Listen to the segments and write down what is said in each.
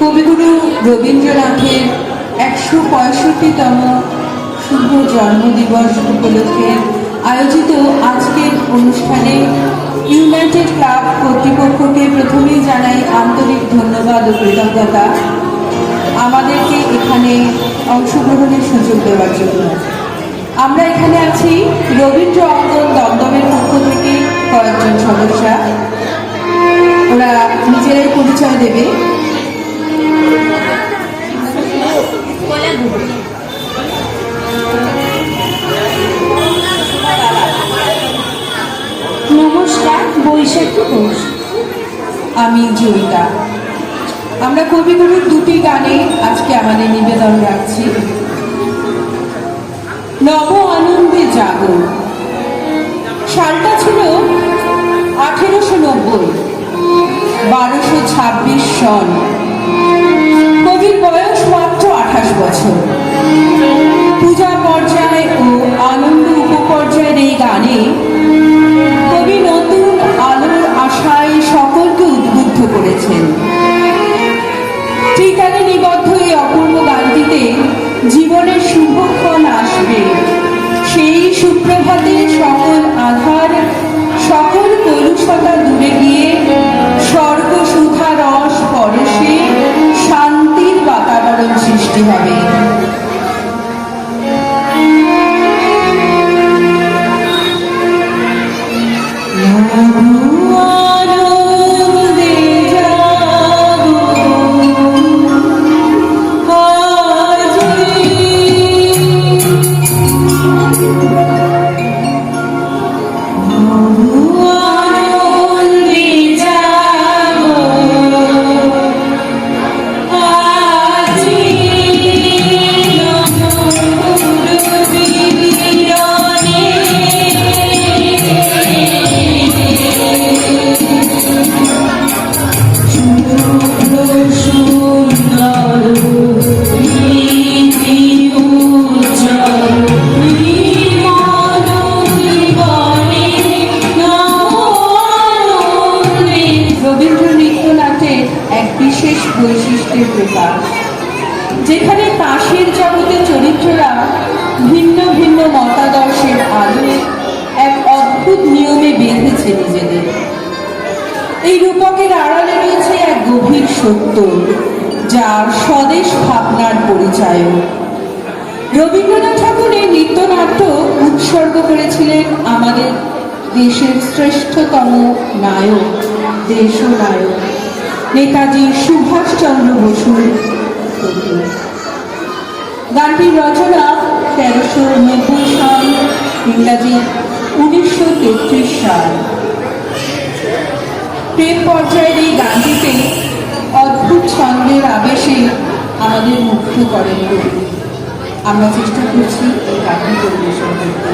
কবিগুরু রবীন্দ্রনাথের একশো পঁয়ষট্টিতম শুভ জন্মদিবস উপলক্ষে আয়োজিত আজকের অনুষ্ঠানে ইউনাইটেড ক্লাব কর্তৃপক্ষকে প্রথমেই জানাই আন্তরিক ধন্যবাদ ও কৃতজ্ঞতা। আমাদেরকে এখানে অংশগ্রহণের সুযোগ দেওয়ার জন্য। আমরা এখানে আছি রবীন্দ্র অঙ্গন দমদমের পক্ষ থেকে কয়েকজন সদস্যা। ওরা নিজেরাই পরিচয় দেবে। নমস্কার, বৈশাখী ঘোষ। আমি জয়িতা আমরা কবিগুরুর দুটি গানে আজকে আমাদের নিবেদন রাখছি। নব আনন্দে জাগো। সালটা ছিল আঠেরোশো নব্বই, বারোশো ছাব্বিশ সন। কবির বয়স মাত্র আঠাশ বছর। পূজা পর্যায় ও আনন্দ উপপর্যায়ের এই গানে। কবি নতুন আলোর আশায় সকলকে উদ্বুদ্ধ করেছেন। ঠিকানে নিবদ্ধ এই অপূর্ব গানটিতে জীবনের শুভক্ষণ আসবে। সেই সুপ্রভাতে সকল আধার, সকল কলুষতা দূরে গিয়ে যেখানে তাসের জগতের চরিত্ররা ভিন্ন ভিন্ন মতাদর্শের আলো এক অদ্ভুত নিয়মে বেঁধেছে নিজেদের। এই রূপকের আড়ালে রয়েছে এক গভীর সত্য যা স্বদেশ ভাবনার পরিচয় রবীন্দ্রনাথ ঠাকুর এই নৃত্যনাট্য উৎসর্গ করেছিলেন আমাদের দেশের শ্রেষ্ঠতম নায়ক দেশ নায়ক নেতাজি সুভাষচন্দ্র বসুর গানটির রচনা তেরোশো নব্বই সাল, ইংরাজি উনিশশো তেত্রিশ সাল। প্রেম পর্যায়ের এই গানটিতে অদ্ভুত ছন্দের আবেশে আমাদের মুগ্ধ করেন আমরা চেষ্টা করছি এই গানটি পরিবেশন করতে।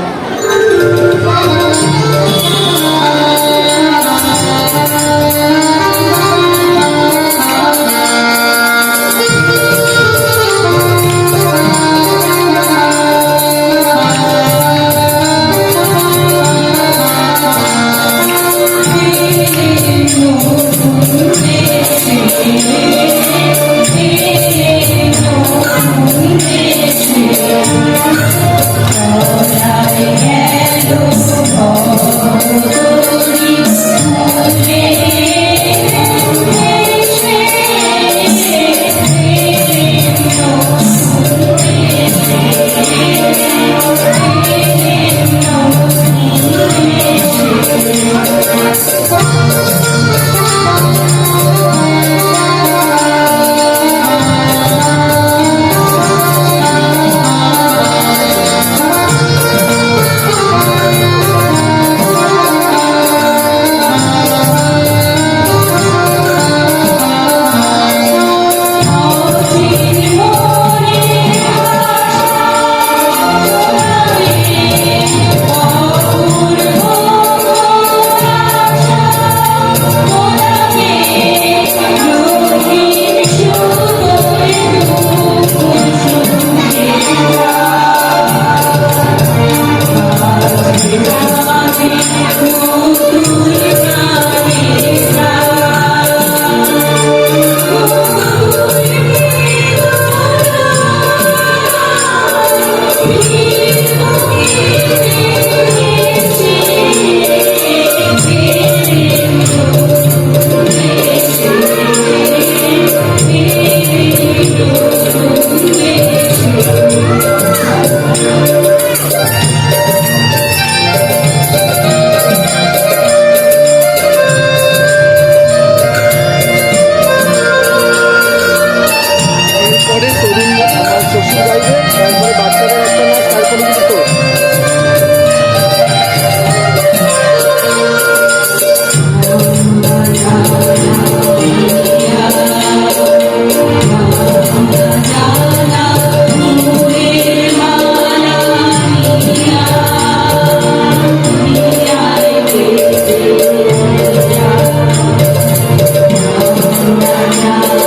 down.